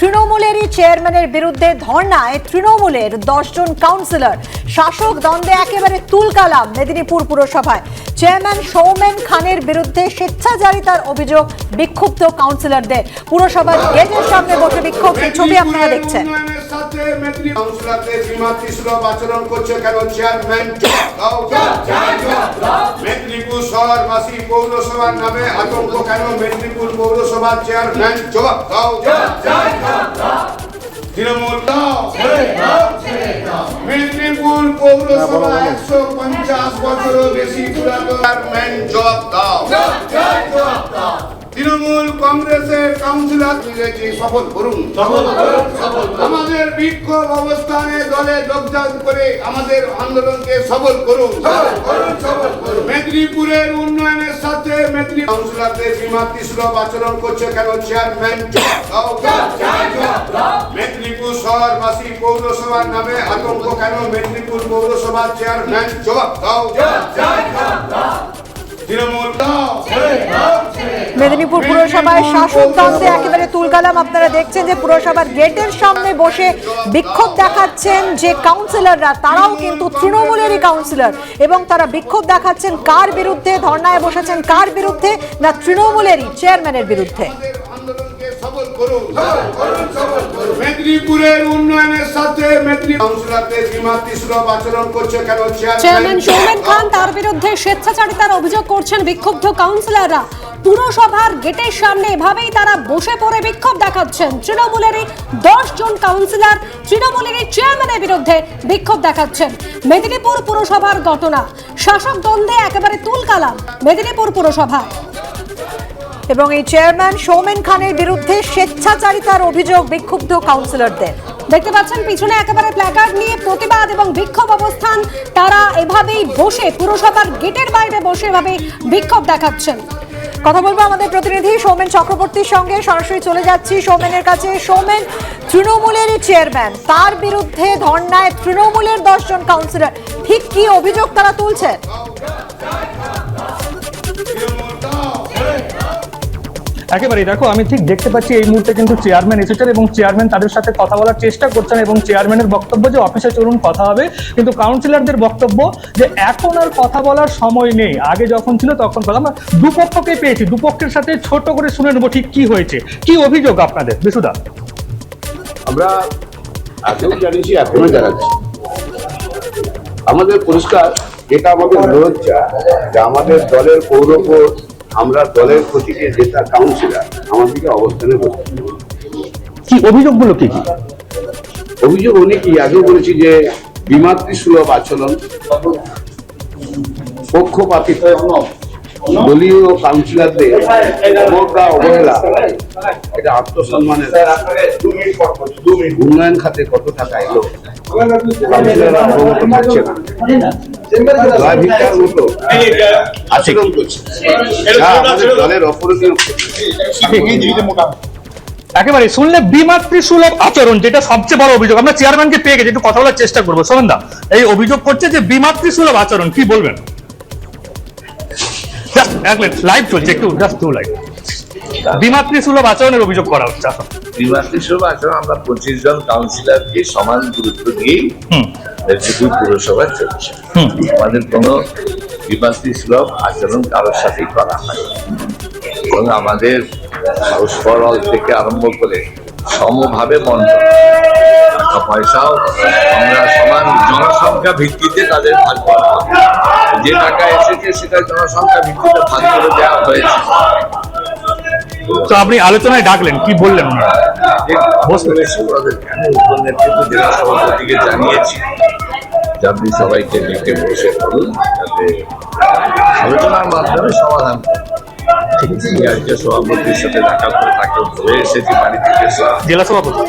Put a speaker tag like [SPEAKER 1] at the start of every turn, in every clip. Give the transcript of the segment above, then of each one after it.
[SPEAKER 1] তৃণমূলেরই চেয়ারম্যানের বিরুদ্ধে ধর্নায় তৃণমূলের দশজন কাউন্সিলর শাসক দ্বন্দ্বে একেবারে তুলকালাম মেদিনীপুর পুরসভায়। চেয়ারম্যান সৌমেন খানের বিরুদ্ধে স্বেচ্ছাচারিতার অভিযোগ বিক্ষুব্ধ কাউন্সিলরদের পুরসভার গেটের সামনে বসে বিক্ষোভ এই ছবি আপনারা দেখছেন।
[SPEAKER 2] মেদিনীপুর শহরবাসী পৌরসভার নামে আতঙ্ক কেন মেদিনীপুর পৌরসভার চেয়ারম্যান জবাব দাও তৃণমূল মেদিনীপুর পৌরসভা একশো পঞ্চাশ বছরও বেশি পুরাতন চেয়ারম্যান দাও। তৃণমূল কংগ্রেসের কাউন্সিলর মিলেছে সফল করুন। আমাদের বিক্ষোভ অবস্থানে দলে যোগদান করে আমাদের আন্দোলনকে সফল করুন। মেদিনীপুরের উন্নয়নের সাথে মেদিনী কাউন্সিলরদের বিমাত্রী সুলভ আচরণ করছে কেন? চেয়ারম্যান শহরবাসী পৌরসভার নামে আতঙ্ক কেন মেদিনীপুর পৌরসভার চেয়ারম্যান জবাব দাও।
[SPEAKER 1] মেদিনীপুর পুরসভায় শাসক একেবারে তুলকালাম আপনারা দেখছেন যে পুরসভার গেটের সামনে বসে বিক্ষোভ দেখাচ্ছেন যে কাউন্সিলররা, তারাও কিন্তু তৃণমূলেরই কাউন্সিলর। এবং তারা বিক্ষোভ দেখাচ্ছেন কার বিরুদ্ধে, ধর্নায় বসেছেন কার বিরুদ্ধে, না তৃণমূলেরই, চেয়ারম্যানের বিরুদ্ধে।
[SPEAKER 2] করুন মেদিনীপুরের উন্নয়নের সাথে
[SPEAKER 3] চেয়ারম্যান সৌমেন খান তার বিরুদ্ধে স্বেচ্ছাচারিতার অভিযোগ করছেন বিক্ষুব্ধ কাউন্সিলররা। পুরসভার গেটের সামনে এভাবেই তারা বসে পড়ে বিক্ষোভ দেখাচ্ছেন। তৃণমূলেরই দশ জন কাউন্সিলর তৃণমূলেরই চেয়ারম্যানের বিরুদ্ধে বিক্ষোভ দেখাচ্ছেন। মেদিনীপুর পুরসভার ঘটনা। শাসক দ্বন্দ্বে একেবারে তুলকালাম। মেদিনীপুর পুরসভা।
[SPEAKER 1] এবং এই চেয়ারম্যান সৌমেন খানের বিরুদ্ধে স্বেচ্ছাচারিতার অভিযোগ বিক্ষুব্ধ কাউন্সিলরদের
[SPEAKER 3] দেখতে পাচ্ছেন, পিছনে একেবারে প্ল্যাকার্ড নিয়ে প্রতিবাদ এবং বিক্ষোভ অবস্থান। তারা এভাবেই বসে, পুরসভার গেটের বাইরে বসে এভাবে বিক্ষোভ দেখাচ্ছেন।
[SPEAKER 1] কথা বলব আমাদের প্রতিনিধি সৌমেন চক্রবর্তীর সঙ্গে। সরাসরি চলে যাচ্ছি সৌমেনের কাছে। সৌমেন, তৃণমূলেরই চেয়ারম্যান তার বিরুদ্ধে ধর্নায় তৃণমূলের দশজন কাউন্সিলর ঠিক কি অভিযোগ তারা তুলছেন
[SPEAKER 4] একেবারেই দেখো, আমি ঠিক দেখতে পাচ্ছি এই মুহূর্তে কিন্তু চেয়ারম্যান এসেছেন এবং চেয়ারম্যান তাদের সাথে কথা বলার চেষ্টা করছেন এবং চেয়ারম্যানের বক্তব্য যে অফিসে চলুন, কথা হবে। কিন্তু কাউন্সিলরদের বক্তব্য যে এখন আর কথা বলার সময় নেই। আগে যখন ছিল তখন কথা আমরা দুপক্ষকে পেয়েছি, দুপক্ষের সাথে ছোট করে শুনে নেব ঠিক কি হয়েছে। কি অভিযোগ আপনাদের? বিশুদা।
[SPEAKER 5] আমরা আগেও জানিয়েছি এখনও জানাচ্ছি। আমাদের পরিষ্কার এটা আমাদের লজ্জা যে আমাদের দলের পৌরপর আমরা দলের প্রতিটি নেতা কাউন্সিলর আমাদেরকে অবস্থানে বসে
[SPEAKER 4] কি অভিযোগগুলো কি কি?
[SPEAKER 5] অভিযোগ অনেকই আগেও বলেছি যে বিমাতৃ সুলভ আচরণ পক্ষপাতিত্ব দলীয় কাউন্সিলরদের অবজ্ঞা অবহেলা, এটা আত্মসম্মানের উন্নয়ন খাতে কত টাকা এলো?
[SPEAKER 4] একেবারে শুনলে বিমাতৃ সুলভ আচরণ, যেটা সবচেয়ে বড় অভিযোগ। আমরা চেয়ারম্যানকে পেয়ে গেছি, একটু কথা বলার চেষ্টা করব। সোমেনদা এই অভিযোগ করছে যে বিমাতৃ সুলভ আচরণ, কি বলবেন? জাস্ট এক মিনিট লাইভ চলছে একটু জাস্ট টু লাইভ বিমাতৃ সুলভ আচরণের অভিযোগ করা হচ্ছে
[SPEAKER 6] ত্রিমাত্রিক আসলে আমরা পঁচিশ জন কাউন্সিলরকে সমান গুরুত্ব দিয়েই মেদিনীপুর পুরসভা চলছে। আমাদের কোনো বিমাত্রিক সুলভ আচরণ কারোর সাথেই করা হয় এবং আমাদের পরল থেকে আরম্ভ করে সমভাবে বন্টন টাকা পয়সাও আমরা সমান জনসংখ্যা ভিত্তিতে তাদের ভাগ করা যে টাকা এসেছে সেটা জনসংখ্যা ভিত্তিতে ভাগ করে দেওয়া হয়েছে।
[SPEAKER 4] তো আপনি আলোচনায় ডাকলেন কি বললেন
[SPEAKER 6] উপনেতৃত্ব জেলা সভাপতিকে জানিয়েছি। যে আপনি সবাইকে ডেকে বসে করুন যাতে আলোচনার মাধ্যমে সমাধান। সভাপতির সাথে দেখা করে তাকে ধরে এসেছি
[SPEAKER 4] জেলা সভাপতি।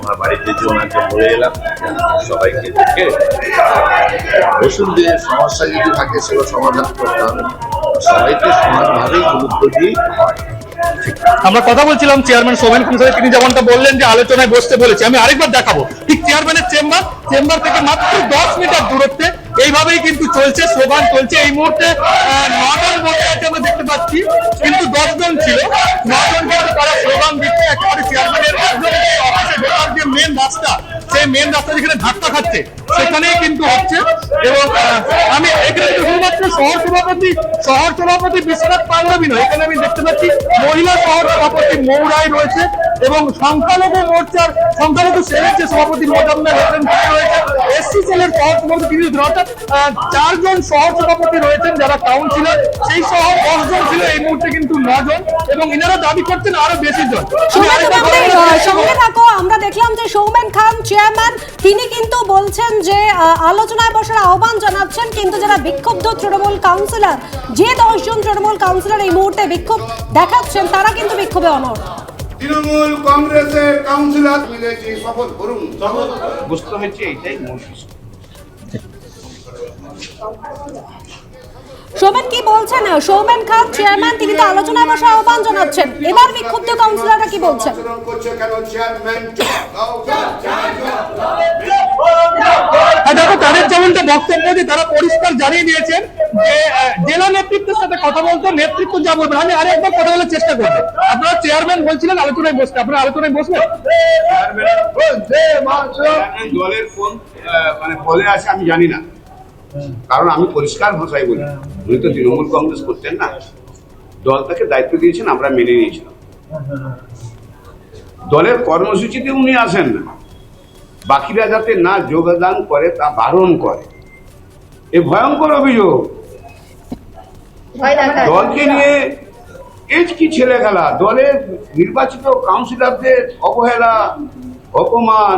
[SPEAKER 6] আমার বাড়িতে যে ওনাকে বলে এলাম সবাইকে ডেকে ওষুধ দিয়ে সমস্যা যদি থাকে সেগুলো সমাধান করতে হবে সবাইকে সমানভাবেই গুরুত্ব দিয়ে হয়
[SPEAKER 4] আমরা কথা বলছিলাম চেয়ারম্যান সোমেন খান তিনি যেমনটা বললেন যে আলোচনায় বসতে বলেছে। আমি আরেকবার দেখাবো। ঠিক চেয়ারম্যানের চেম্বার চেম্বার থেকে মাত্র দশ মিটার দূরত্বে এইভাবেই কিন্তু চলছে স্লোগান চলছে। এই মুহূর্তে পাচ্ছি কিন্তু দশজন ছিল। নজন কিন্তু তারা রাস্তা সেই মেন রাস্তা যেখানে ধাক্কা খাচ্ছে সেখানেই কিন্তু হচ্ছে এবং আমি এখানে শুধুমাত্র শহর সভাপতি শহর সভাপতি বিশ্বনাথ নয়। এখানে আমি দেখতে পাচ্ছি মহিলা শহর সভাপতি মৌরাই রয়েছে এবং সংখ্যালঘু মোর্চার সংখ্যালঘু সেলের যে সভাপতি রয়েছেন এসসি সেলের শহর সভাপতি তিনি অর্থাৎ চারজন শহর সভাপতি রয়েছেন যারা কাউন্সিলর সেই সহ দশজন ছিল এই মুহূর্তে কিন্তু নজন এবং ইনারা দাবি করছেন আরও বেশি জন
[SPEAKER 3] আমরা দেখলাম যে সৌমেন খান চেয়ারম্যান। তিনি কিন্তু বলছেন যে আহ, আলোচনায় বসার আহ্বান জানাচ্ছেন কিন্তু যারা বিক্ষুব্ধ তৃণমূল কাউন্সিলর যে দশজন তৃণমূল কাউন্সিলর এই মুহূর্তে বিক্ষোভ দেখাচ্ছেন তারা কিন্তু বিক্ষোভে অনড়
[SPEAKER 2] তৃণমূল কংগ্রেসের কাউন্সিলর মিলেছে সফল করুন।
[SPEAKER 5] বুঝতে হচ্ছে এইটাই মূল বিষয়।
[SPEAKER 3] সৌমেন কি বলছেন? সৌমেন খান চেয়ারম্যান তিনি তো আলোচনায় বসার আহ্বান জানাচ্ছেন। এবার বিক্ষুব্ধ কাউন্সিলররা কি বলছেন?
[SPEAKER 4] আর দেখো তাদের যেমনটা বক্তব্য যে তারা পরিষ্কার জানিয়ে দিয়েছেন যে জেলা নেতৃত্বের সাথে কথা বলতে নেতৃত্ব যা বলবেন আমি আরেকবার কথা বলার চেষ্টা করব। আপনারা চেয়ারম্যান বলছিলেন আলোচনায় বসতে আপনারা আলোচনায় বসবেন?
[SPEAKER 5] দলের কোন মানে পদে আছে আমি জানি না। কারণ আমি পরিষ্কার ভাষায় বলি। উনি তো তৃণমূল কংগ্রেস করতেন না। দল তাকে দায়িত্ব দিয়েছেন, আমরা মেনে নিয়েছিলাম। দলের কর্মসূচিতে উনি আসেন না। বাকিরা যাতে না যোগদান করে, তা বারণ করে। এ ভয়ঙ্কর অভিযোগ। দলকে নিয়ে এজ কি ছেলে খেলা দলের নির্বাচিত কাউন্সিলরদের অবহেলা, অপমান,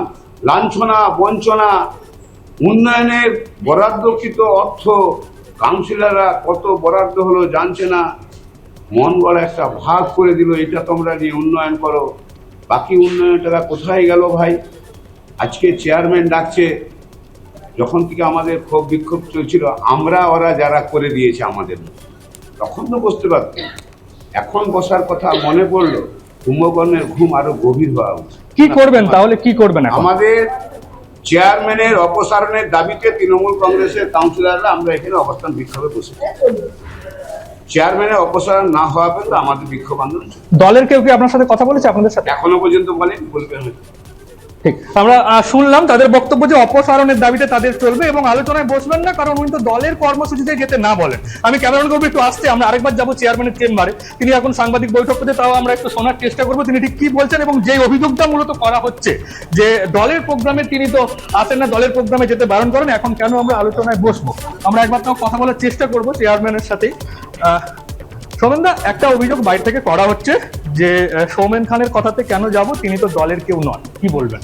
[SPEAKER 5] লাঞ্ছনা, বঞ্চনা উন্নয়নের বরাদ্দকৃত অর্থ কাউন্সিলররা কত বরাদ্দ হলো জানছে না। মন গড়া একটা ভাগ করে দিল এটা তোমরা নিয়ে উন্নয়ন করো। বাকি উন্নয়নের টাকা কোথায় গেল ভাই? আজকে চেয়ারম্যান ডাকছে যখন থেকে আমাদের ক্ষোভ বিক্ষোভ চলছিল আমরা ওরা যারা করে দিয়েছে আমাদের তখন তো বসতে পারতেন এখন বসার কথা মনে পড়ল কুম্ভকর্ণের ঘুম আরও গভীর হওয়া উচিত।
[SPEAKER 4] কি করবেন তাহলে? কি করবেন
[SPEAKER 5] আমাদের চেয়ারম্যানের অপসারণের দাবিতে তৃণমূল কংগ্রেসের কাউন্সিলাররা আমরা এখানে অবস্থান বিক্ষোভে বসে চেয়ারম্যানের অপসারণ না হওয়া পর্যন্ত আমাদের বিক্ষোভ আন্দোলন
[SPEAKER 4] দলের কেউ কি আপনার সাথে কথা বলেছে? আপনাদের সাথে?
[SPEAKER 5] এখনও পর্যন্ত বলেন বলবেন
[SPEAKER 4] ঠিক। আমরা শুনলাম তাদের বক্তব্য যে অপসারণের দাবিতে তাদের চলবে এবং আলোচনায় বসবেন না, কারণ উনি তো দলের কর্মসূচিতে যেতে না বলেন। আমি ক্যামেরন করব, একটু আসতে আমরা আরেকবার যাব চেয়ারম্যানের চেম্বারে তিনি এখন সাংবাদিক বৈঠক করতে, তাও আমরা একটু শোনার চেষ্টা করব, তিনি ঠিক কি বলছেন এবং যে অভিযোগটা মূলত করা হচ্ছে, যে দলের প্রোগ্রামে তিনি তো আসেন না, দলের প্রোগ্রামে যেতে বারণ করেন, এখন কেন আমরা আলোচনায় বসবো? আমরা একবার তাও কথা বলার চেষ্টা করব চেয়ারম্যানের সাথে সৌমেনদা একটা অভিযোগ বাইরে থেকে করা হচ্ছে যে সৌমেন খানের কথাতে কেন যাব তিনি তো দলের কেউ নন। কি বলবেন?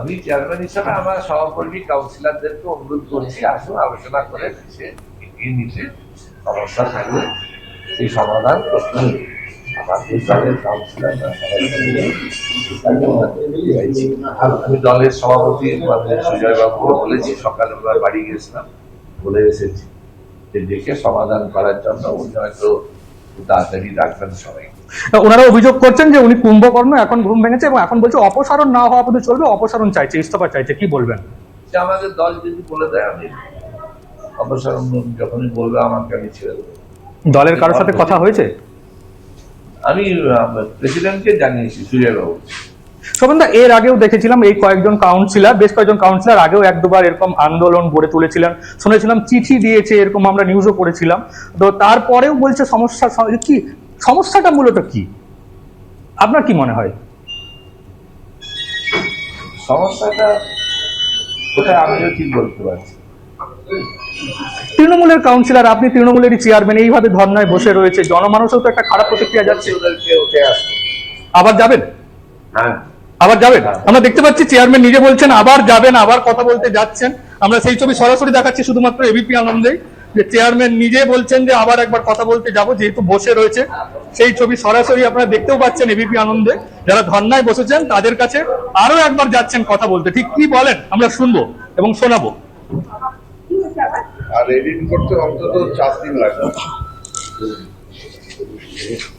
[SPEAKER 6] আমি চেয়ারম্যান হিসাবে আমার সহকর্মী কাউন্সিলরদেরকে অনুরোধ করছি, আসুন, আলোচনা করে এগিয়ে নিতে সমস্যা থাকলে সেই সমাধান করতে আমি দলের সভাপতি আমাদের সুজয় বাবুও বলেছি, সকালে আমরা বাড়ি গেছিলাম বলে এসেছি। যে দেখে সমাধান করার জন্য উনি হয়তো তাড়াতাড়ি ডাকবেন সবাই
[SPEAKER 4] ওনারা অভিযোগ করছেন যে উনি কুম্ভকর্ণ এখন ঘুম ভেঙেছে এবং এখন বলছে অপসারণ না হওয়া পর্যন্ত চলবে অপসারণ চাইছে ইস্তফা চাইছে কি বলবেন?
[SPEAKER 6] যে আমাদের দল যদি বলে দেয় আমি অবসর যখনই বলবে আমাকে আমি ছেড়ে দেবো।
[SPEAKER 4] দলের কারোর সাথে কথা হয়েছে?
[SPEAKER 6] আমি প্রেসিডেন্টকে জানিয়েছি সুজয়বাবু
[SPEAKER 4] শোভনদা এর আগেও দেখেছিলাম এই কয়েকজন কাউন্সিলর বেশ কয়েকজন কাউন্সিলর আগেও এক দুবার এরকম আন্দোলন গড়ে তুলেছিলেন। শুনেছিলাম চিঠি দিয়েছে এরকম আমরা নিউজও করেছিলাম তো তারপরেও বলছে সমস্যা কি? সমস্যাটা মূলত কি? আপনার কি মনে হয়?
[SPEAKER 6] সমস্যাটা কোথায় আমিও ঠিক বলতে পারছি
[SPEAKER 4] তৃণমূলের কাউন্সিলর আপনি তৃণমূলেরই চেয়ারম্যান এইভাবে ধর্নায় বসে রয়েছে। জনমানুষও তো একটা খারাপ প্রতিক্রিয়া যাচ্ছে। আবার যাবেন?
[SPEAKER 6] হ্যাঁ।
[SPEAKER 4] আবার যাবেন? আমরা দেখতে পাচ্ছি চেয়ারম্যান নিজে বলছেন আবার যাবেন আবার কথা বলতে যাচ্ছেন। আমরা সেই ছবি সরাসরি দেখাচ্ছি শুধুমাত্র এবিপি আনন্দেই যে চেয়ারম্যান নিজে বলছেন যে আবার একবার কথা বলতে যাব যেহেতু বসে রয়েছে। সেই ছবি সরাসরি আপনারা দেখতেও পাচ্ছেন এবিপি আনন্দে। যারা ধর্নায় বসেছেন তাদের কাছে আরও একবার যাচ্ছেন কথা বলতে। ঠিক কি বলেন? আমরা শুনব এবং শোনাবো।
[SPEAKER 5] আর এডিট করতে অন্তত চার দিন লাগবে।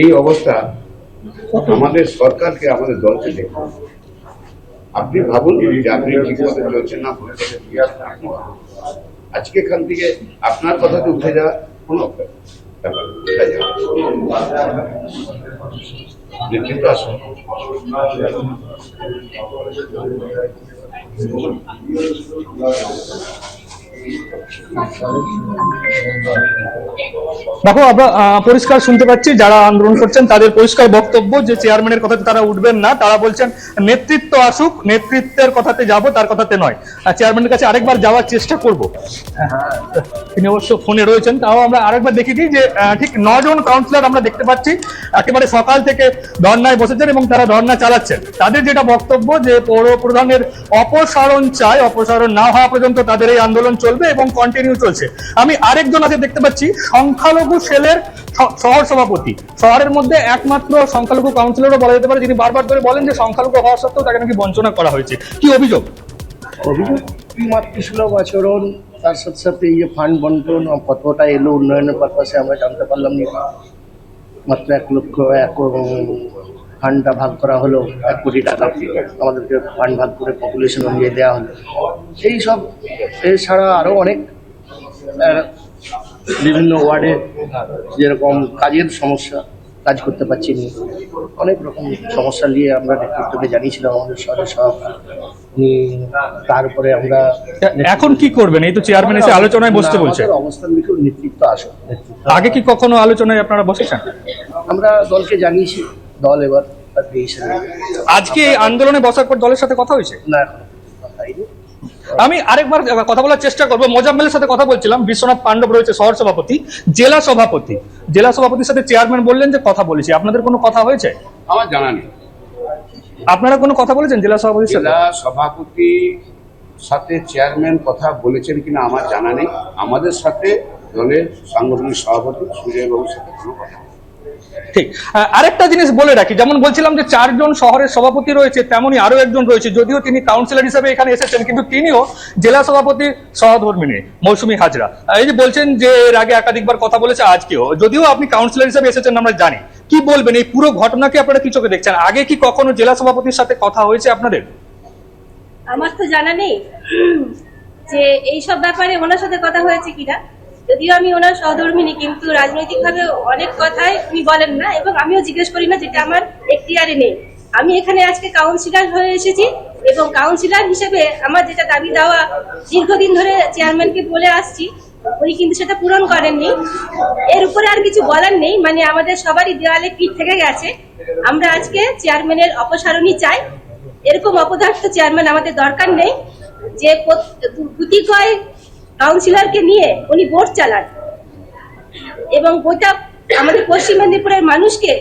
[SPEAKER 5] এই অবস্থা আমাদের সরকারকে, আমাদের দলকে দেখতে আপনি ভাবুন যে আপনি ঠিক মতো চলছেন না। আজকে এখান থেকে আপনার কথাতে উঠে যাওয়া কোনো উঠে যাওয়া।
[SPEAKER 4] দেখো, আমরা পরিষ্কার শুনতে পাচ্ছি, যারা আন্দোলন করছেন, তাদের পরিষ্কার বক্তব্য যে চেয়ারম্যানের কথাতে তারা উঠবেন না। তারা বলছেন, নেতৃত্ব আসুক, নেতৃত্বের কথাতে যাব, তার কথাতে নয়। চেয়ারম্যানের কাছে আরেকবার যাওয়ার চেষ্টা করব। তিনি অবশ্য ফোনে রয়েছেন, তাও আমরা আরেকবার দেখি দিই যে ঠিক নজন কাউন্সিলর আমরা দেখতে পাচ্ছি। একেবারে সকাল থেকে ধর্নায় বসেছেন এবং তারা ধর্না চালাচ্ছেন। তাদের যেটা বক্তব্য যে পৌর প্রধানের অপসারণ চাই অপসারণ না হওয়া পর্যন্ত তাদের এই আন্দোলন চলবে। এবং কন্টিনিউ চলছে। আমি আরেকজন আছে দেখতে পাচ্ছি, সংখ্যালঘু সেলের শহর সভাপতি। শহরের মধ্যে একমাত্র সংখ্যালঘু কাউন্সিলরও বলা যেতে পারে, যিনি বারবার ধরে বলেন যে সংখ্যালঘু হওয়া সত্ত্বেও তাকে নাকি বঞ্চনা করা হয়েছে। কি অভিযোগ?
[SPEAKER 7] অভিযোগ আচরণ, তার সাথে সাথে এই যে ফান্ড বন্টন কতটা এলো উন্নয়নের পারপাসে আমরা জানতে পারলাম মাত্র এক লক্ষ এক ফান্ডটা ভাগ করা হলো এক কোটি টাকা। আমাদেরকে ফান্ড ভাগ করে পপুলেশন অনুযায়ী দেওয়া হলো। এই সব এছাড়া আরও অনেক বিভিন্ন ওয়ার্ডে যেরকম কাজের সমস্যা কাজ করতে পারছি না। অনেক রকম সমস্যা নিয়ে আমরা নেতৃত্বকে জানিয়েছিলাম আমাদের শহরের সব তারপরে আমরা
[SPEAKER 4] এখন কি করবেন? এই তো চেয়ারম্যান এসে আলোচনায় বসতে বলছে।
[SPEAKER 7] অবস্থান দেখে নেতৃত্ব আসুন
[SPEAKER 4] আগে কি কখনো আলোচনায় আপনারা বসেছেন?
[SPEAKER 7] আমরা দলকে জানিয়েছি। দল এবার
[SPEAKER 4] আজকে এই আন্দোলনে বসার পর দলের সাথে কথা হয়েছে?
[SPEAKER 7] না এখন হয়নি।
[SPEAKER 4] আমি আরেকবার কথা বলার চেষ্টা করব। মোজাম্মেলের সাথে কথা বলছিলাম। বিশ্বনাথ পাণ্ডব রয়েছে শহর সভাপতি জেলা সভাপতি। জেলা সভাপতির সাথে চেয়ারম্যান বললেন যে কথা বলেছি। আপনাদের কোনো কথা হয়েছে?
[SPEAKER 5] আমার জানা নেই।
[SPEAKER 4] আপনারা কোনো কথা বলেছেন জেলা সভাপতির সাথে?
[SPEAKER 5] জেলা সভাপতি সাথে চেয়ারম্যান কথা বলেছেন কিনা আমার জানা নেই। আমাদের সাথে দলের সাংগঠনিক সভাপতি সুজয়বাবুর সাথে কোনো কথা নেই।
[SPEAKER 4] ঠিক। আরেকটা জিনিস বলে রাখি, যেমন বলছিলাম যে চারজন শহরের সভাপতি রয়েছে, তেমনই আরও একজন রয়েছে, যদিও তিনি কাউন্সিলর হিসেবে এখানে এসেছেন, কিন্তু তিনিও জেলা সভাপতি সহধর্মিনী মৌসুমী হাজরা। এই যে বলছেন যে এর আগে একাধিকবার কথা বলেছে, আজকেও। যদিও আপনি কাউন্সিলর হিসেবে এসেছেন, আমরা জানি। কি বলবেন? এই পুরো ঘটনাকে আপনারা কি চোখে দেখছেন? আগে কি কখনো জেলা সভাপতির সাথে কথা হয়েছে আপনাদের?
[SPEAKER 8] আমার তো জানা নেই যে এই সব ব্যাপারে ওনার সাথে কথা হয়েছে কিনা। যদিও আমি ওনার সহধর্মিনী, কিন্তু রাজনৈতিকভাবে অনেক কথাই উনি বলেন না এবং আমিও জিজ্ঞেস করি না যেটা আমার এখতিয়ারে নেই। আমি এখানে আজকে কাউন্সিলর হয়ে এসেছি এবং কাউন্সিলর হিসেবে আমার যেটা দাবি দেওয়া দীর্ঘদিন ধরে চেয়ারম্যানকে বলে আসছি, উনি কিন্তু সেটা পূরণ করেননি। এর উপরে আর কিছু বলার নেই মানে আমাদের সবারই দেওয়ালে পিঠ থেকে গেছে। আমরা আজকে চেয়ারম্যানের অপসারণই চাই। এরকম অপদার্থ চেয়ারম্যান আমাদের দরকার নেই। যে গুটি কয় কাউন্সিলরকে নিয়ে উনি ভোট চালান। এবং গোটা আমাদের পশ্চিম মেদিনীপুরের মানুষকে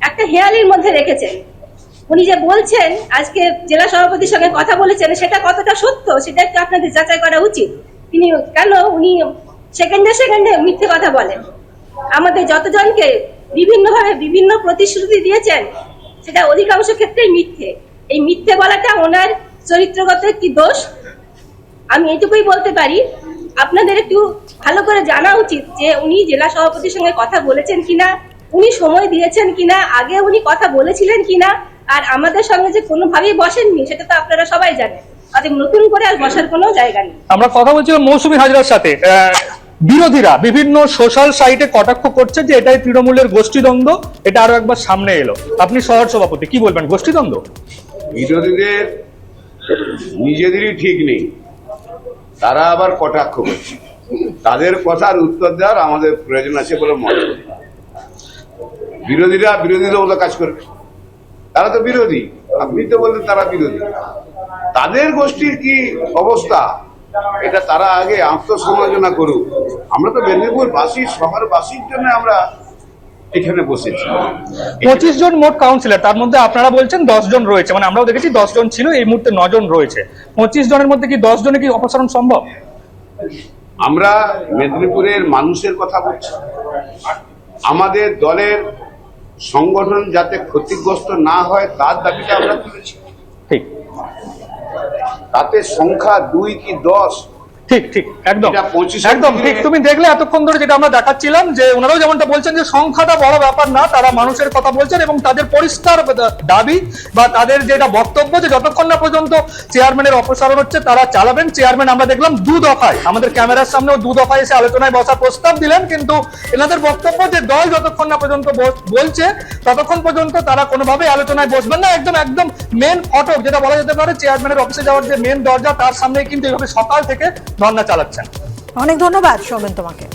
[SPEAKER 8] একটা হেয়ালির মধ্যে রেখেছেন। উনি যে বলছেন, আজকে জেলা সভাপতির সঙ্গে কথা বলেছেন, সেটা কতটা সত্য সেটা একটু আপনাদের যাচাই করা উচিত। তিনি কেন উনি সেকেন্ডে সেকেন্ডে মিথ্যে কথা বলেন? আমাদের যতজনকে বিভিন্নভাবে বিভিন্ন প্রতিশ্রুতি দিয়েছেন, সেটা অধিকাংশ ক্ষেত্রেই মিথ্যে। এই মিথ্যে বলাটা ওনার চরিত্রগত একটি দোষ। আমি এটুকুই বলতে পারি আপনাদের একটু ভালো করে জানা উচিত যে উনি জেলা সভাপতির সঙ্গে কথা বলেছেন কিনা উনি সময় দিয়েছেন কিনা আগে উনি কথা বলেছিলেন কিনা আর আমাদের সঙ্গে যে কোনোভাবেই বসেননি সেটা তো আপনারা সবাই জানেন। অতএব নতুন করে আর বসার কোনো জায়গা নেই।
[SPEAKER 4] আমরা কথা বলছিলাম মৌসুমী হাজরার সাথে। আহ, বিরোধীরা বিভিন্ন সোশ্যাল সাইটে কটাক্ষ করছে যে এটাই তৃণমূলের গোষ্ঠীদ্বন্দ্ব এটা আরও একবার সামনে এলো। আপনি শহর সভাপতি কি বলবেন? গোষ্ঠীদ্বন্দ্ব?
[SPEAKER 5] বিরোধীদের নিজেদেরই ঠিক নেই। তারা আবার কটাক্ষ করছে। তাদের কথার উত্তর দেওয়ার আমাদের প্রয়োজন আছে বলে মনে করি। বিরোধীরা বিরোধীদের মতো কাজ করবে। তারা তো বিরোধী। আপনি তো বললেন তারা বিরোধী। তাদের গোষ্ঠীর কি অবস্থা? এটা তারা আগে আত্মসমালোচনা করুক। আমরা তো মেদিনীপুর বাসী শহরবাসীর জন্য আমরা এখানে বসেছি।
[SPEAKER 4] পঁচিশ জন মোট কাউন্সিলর তার মধ্যে আপনারা বলছেন দশ জন রয়েছে মানে আমরাও দেখেছি দশ জন ছিল এই মুহূর্তে নজন রয়েছে। পঁচিশ জনের মধ্যে কি দশ জনে কি অপসারণ সম্ভব?
[SPEAKER 5] আমরা মেদিনীপুরের মানুষের কথা বলছি। আমাদের দলের সংগঠন যাতে ক্ষতিগ্রস্ত না হয় তার দাবিটা আমরা তুলেছি।
[SPEAKER 4] ঠিক।
[SPEAKER 5] তাতে সংখ্যা দুই কি দশ
[SPEAKER 4] ঠিক ঠিক একদম। একদম ঠিক তুমি দেখলে এতক্ষণ ধরে যেটা আমরা দেখাচ্ছিলাম যে ওনারাও যেমনটা বলছেন যে সংখ্যাটা বড় ব্যাপার না তারা মানুষের কথা বলছেন এবং তাদের পরিষ্কার দাবি বা তাদের যেটা বক্তব্য যে যতক্ষণ না পর্যন্ত চেয়ারম্যানের অপসারণ হচ্ছে তারা চালাবেন। চেয়ারম্যান আমরা দেখলাম দু দফায় আমাদের ক্যামেরার সামনেও দু দফায় এসে আলোচনায় বসার প্রস্তাব দিলেন কিন্তু এনাদের বক্তব্য যে দল যতক্ষণ না পর্যন্ত বলছে ততক্ষণ পর্যন্ত তারা কোনোভাবে আলোচনায় বসবেন না। একদম একদম মেন ফটক যেটা বলা যেতে পারে চেয়ারম্যানের অফিসে যাওয়ার যে মেন দরজা তার সামনে কিন্তু এইভাবে সকাল থেকে ধর্ণা চালাচ্ছেন।
[SPEAKER 1] অনেক ধন্যবাদ সৌমেন তোমাকে।